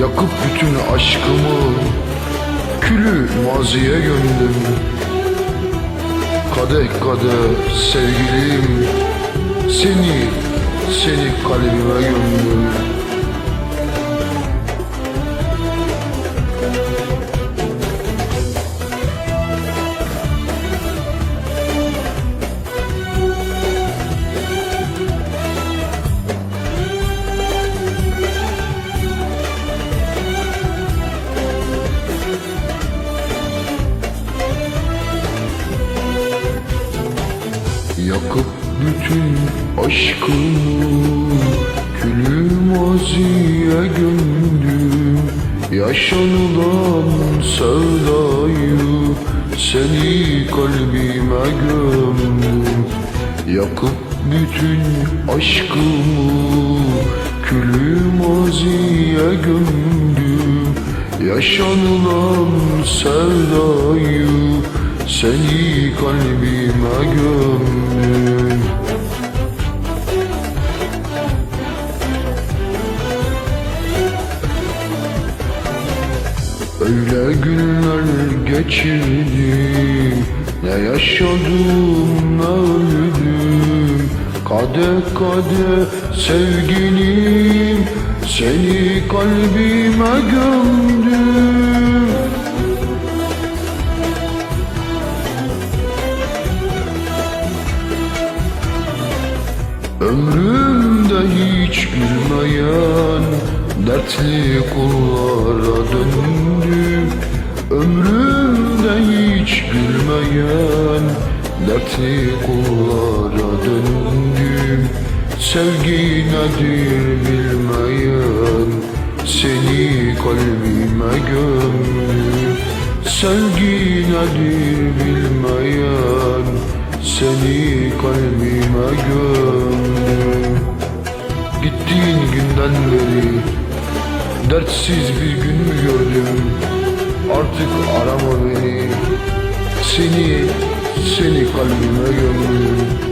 Yakıp bütün aşkımı Külü maziye gömdüm. Kadeh kadeh sevgilim Seni, seni kalbime gömdüm Yakıp bütün aşkımı Külü maziye gömdüm Yaşanılan sevdayı Seni kalbime gömdüm Yakıp bütün aşkımı Külü maziye gömdüm Yaşanılan sevdayı seni kalbime gömdüm. Öyle günler geçirdim Ne yaşadım ne öldüm. Kade kade sevgilim Seni kalbime gömdüm Ömrümde hiç gülmeyen dertli kullara döndüm Ömrümde hiç gülmeyen dertli kullara döndüm Sevgi nedir bilmeyen seni kalbime gömdüm Sevgi nedir bilmeyen seni kalbime gömdüm Gittiğin günden beri Dertsiz bir gün mü gördüm Artık arama beni. Seni, seni kalbime gömdüm